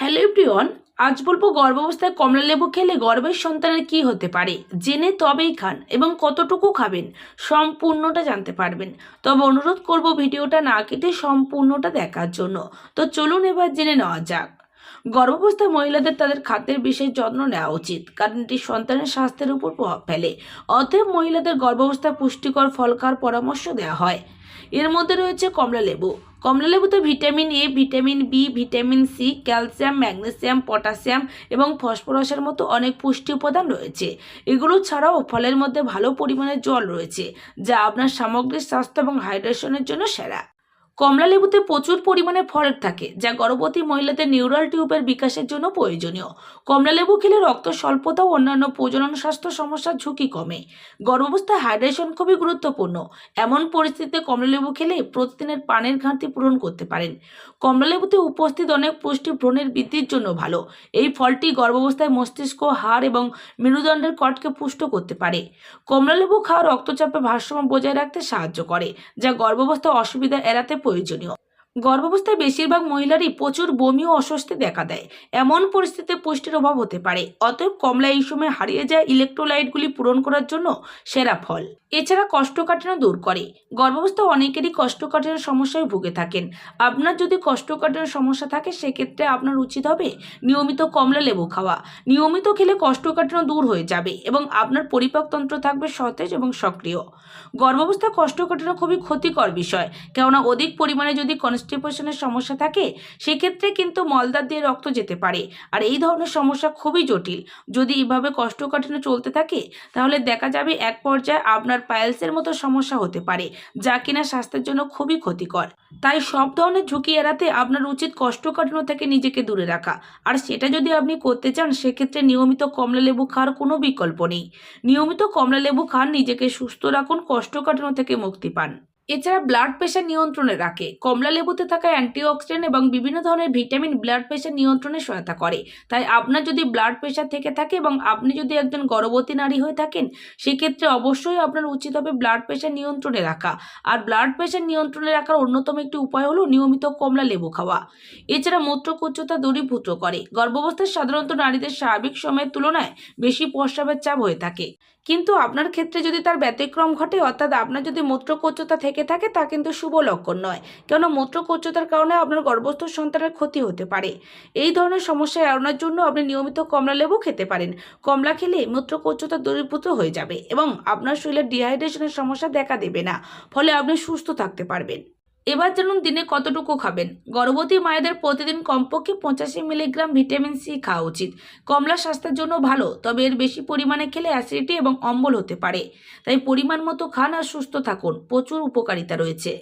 Hello everyone, আজ বলব গর্ভাবস্থায় কমলা লেবু খেলে গর্ভের সন্তানের কি হতে পারে, জেনে তবেই খান এবং কতটুকু খাবেন সম্পূর্ণটা জানতে পারবেন। তবে অনুরোধ করব ভিডিওটা না কেটে সম্পূর্ণটা দেখার জন্য। তো চলুন এবার জেনে নেওয়া যাক। গর্ভাবস্থায় মহিলাদের তাদের খাদ্যের বিশেষ যত্ন নেওয়া উচিত, কারণ এটি সন্তানের স্বাস্থ্যের উপর প্রভাব ফেলে। অতএব মহিলাদের গর্ভাবস্থায় পুষ্টিকর ফল খাওয়ার পরামর্শ দেওয়া হয়। এর মধ্যে রয়েছে কমলা লেবু। কমলা লেবুতে vitamin A vitamin B vitamin C calcium, magnesium potassium এবং ফসফরাসের মতো অনেক পুষ্টি উপাদান রয়েছে। এগুলো ছাড়াও ফলের মধ্যে ভালো পরিমাণে জল রয়েছে, যা আপনার সামগ্রিক স্বাস্থ্য এবং হাইড্রেশনের জন্য সেরা। কমলা লেবুতে প্রচুর পরিমাণে ফলেট থাকে, যা গর্ভবতী মহিলাদের নিউরাল টিউবের বিকাশের জন্য প্রয়োজনীয়। কমলা লেবু খেলে রক্ত স্বল্পতা ও অন্যান্য প্রজনন স্বাস্থ্য সমস্যার ঝুঁকি কমে। গর্ভাবস্থায় হাইড্রেশন খুবই গুরুত্বপূর্ণ। এমন পরিস্থিতিতে কমলা লেবু খেলে প্রতিদিনের পানের ঘাটতি পূরণ করতে পারেন। কমলা লেবুতে উপস্থিত অনেক পুষ্টি ভ্রণের বৃদ্ধির জন্য ভালো। এই ফলটি গর্ভাবস্থায় মস্তিষ্ক, হাড় এবং মেরুদণ্ডের কটকে পুষ্ট করতে পারে। কমলা লেবু খাওয়া রক্তচাপে ভারসাম্য বজায় রাখতে সাহায্য করে, যা গর্ভাবস্থায় অসুবিধা এড়াতে প্রয়োজনীয় গর্ভাবস্থায় বেশিরভাগ মহিলারই প্রচুর বমি ও অস্বস্তি দেখা দেয়। এমন পরিস্থিতিতে পুষ্টির অভাব হতে পারে। অতএব কমলা এই সময় হারিয়ে যায় ইলেকট্রোলাইটগুলি পূরণ করার জন্য সেরা ফল। এছাড়া কোষ্ঠকাঠিন্য দূর করে। গর্ভাবস্থা অনেকেরই কোষ্ঠকাঠিন্যের সমস্যায় ভুগে থাকেন। আপনার যদি কোষ্ঠকাঠিন্যের সমস্যা থাকে, সেক্ষেত্রে আপনার উচিত হবে নিয়মিত কমলা লেবু খাওয়া। নিয়মিত খেলে কোষ্ঠকাঠিন্য দূর হয়ে যাবে এবং আপনার পরিপাকতন্ত্র থাকবে সতেজ এবং সক্রিয়। গর্ভাবস্থায় কোষ্ঠকাঠিন্য খুবই ক্ষতিকর বিষয়। কেননা অধিক পরিমাণে যদি কনস্টিপেশনের সমস্যা থাকে, সেক্ষেত্রে কিন্তু মলদার দিয়ে রক্ত যেতে পারে। আর এই ধরনের সমস্যা খুবই জটিল। যদি এভাবে কোষ্ঠকাঠিন্য চলতে থাকে, তাহলে দেখা যাবে এক পর্যায়ে আপনার পায়েলসের মতো সমস্যা হতে পারে, যা কিনা স্বাস্থ্যের জন্য খুবই ক্ষতিকর। তাই সব ধরনের ঝুঁকি এড়াতে আপনার উচিত কোষ্ঠকাঠিন্য থেকে নিজেকে দূরে রাখা। আর সেটা যদি আপনি করতে চান, সেক্ষেত্রে নিয়মিত কমলা লেবু খাওয়ার কোনো বিকল্প নেই। নিয়মিত কমলা লেবু খান, নিজেকে সুস্থ রাখুন কোষ্ঠকাঠিন্য থেকে মুক্তি পান। এছাড়া ব্লাড প্রেশার নিয়ন্ত্রণে রাখে। কমলা লেবুতে থাকা অ্যান্টিঅক্সিডেন্ট এবং বিভিন্ন ধরনের ভিটামিন ব্লাড প্রেশার নিয়ন্ত্রণে সহায়তা করে। তাই আপনার যদি ব্লাড প্রেশার থেকে থাকে এবং আপনি যদি একজন গর্ভবতী নারী হয়ে থাকেন, সেক্ষেত্রে অবশ্যই আপনার উচিত হবে ব্লাড প্রেশার নিয়ন্ত্রণে রাখা। আর ব্লাড প্রেশার নিয়ন্ত্রণে রাখার অন্যতম একটি উপায় হলো নিয়মিত কমলা লেবু খাওয়া। এছাড়া মূত্রকোচ্চতা দূরীভূত করে। গর্ভাবস্থায় সাধারণত নারীদের স্বাভাবিক সময়ের তুলনায় বেশি প্রস্রাবের চাপ হয়ে থাকে। কিন্তু আপনার ক্ষেত্রে যদি তার ব্যতিক্রম ঘটে, অর্থাৎ আপনার যদি মূত্রকোচ্চতা থেকে থাকে তা কিন্তু শুভ লক্ষণ নয়। কেননা মূত্রকোচ্চতার কারণে আপনার গর্ভস্থ সন্তানের ক্ষতি হতে পারে। এই ধরনের সমস্যা এড়ানোর জন্য আপনি নিয়মিত কমলা লেবু খেতে পারেন। কমলা খেলে মূত্রকোচ্চতা দূরীভূত হয়ে যাবে এবং আপনার শরীরে ডিহাইড্রেশনের সমস্যা দেখা দেবে না। ফলে আপনি সুস্থ থাকতে পারবেন। এবার জানুন দিনে কতটুকু খাবেন? গর্ভবতী মায়েদের প্রতিদিন কমপক্ষে পঁচাশি মিলিগ্রাম ভিটামিন সি খাওয়া উচিত। কমলা স্বাস্থ্যের জন্য ভালো, তবে এর বেশি পরিমাণে খেলে অ্যাসিডিটি এবং অম্বল হতে পারে। তাই পরিমাণ মতো খান আর সুস্থ থাকুন। প্রচুর উপকারিতা রয়েছে।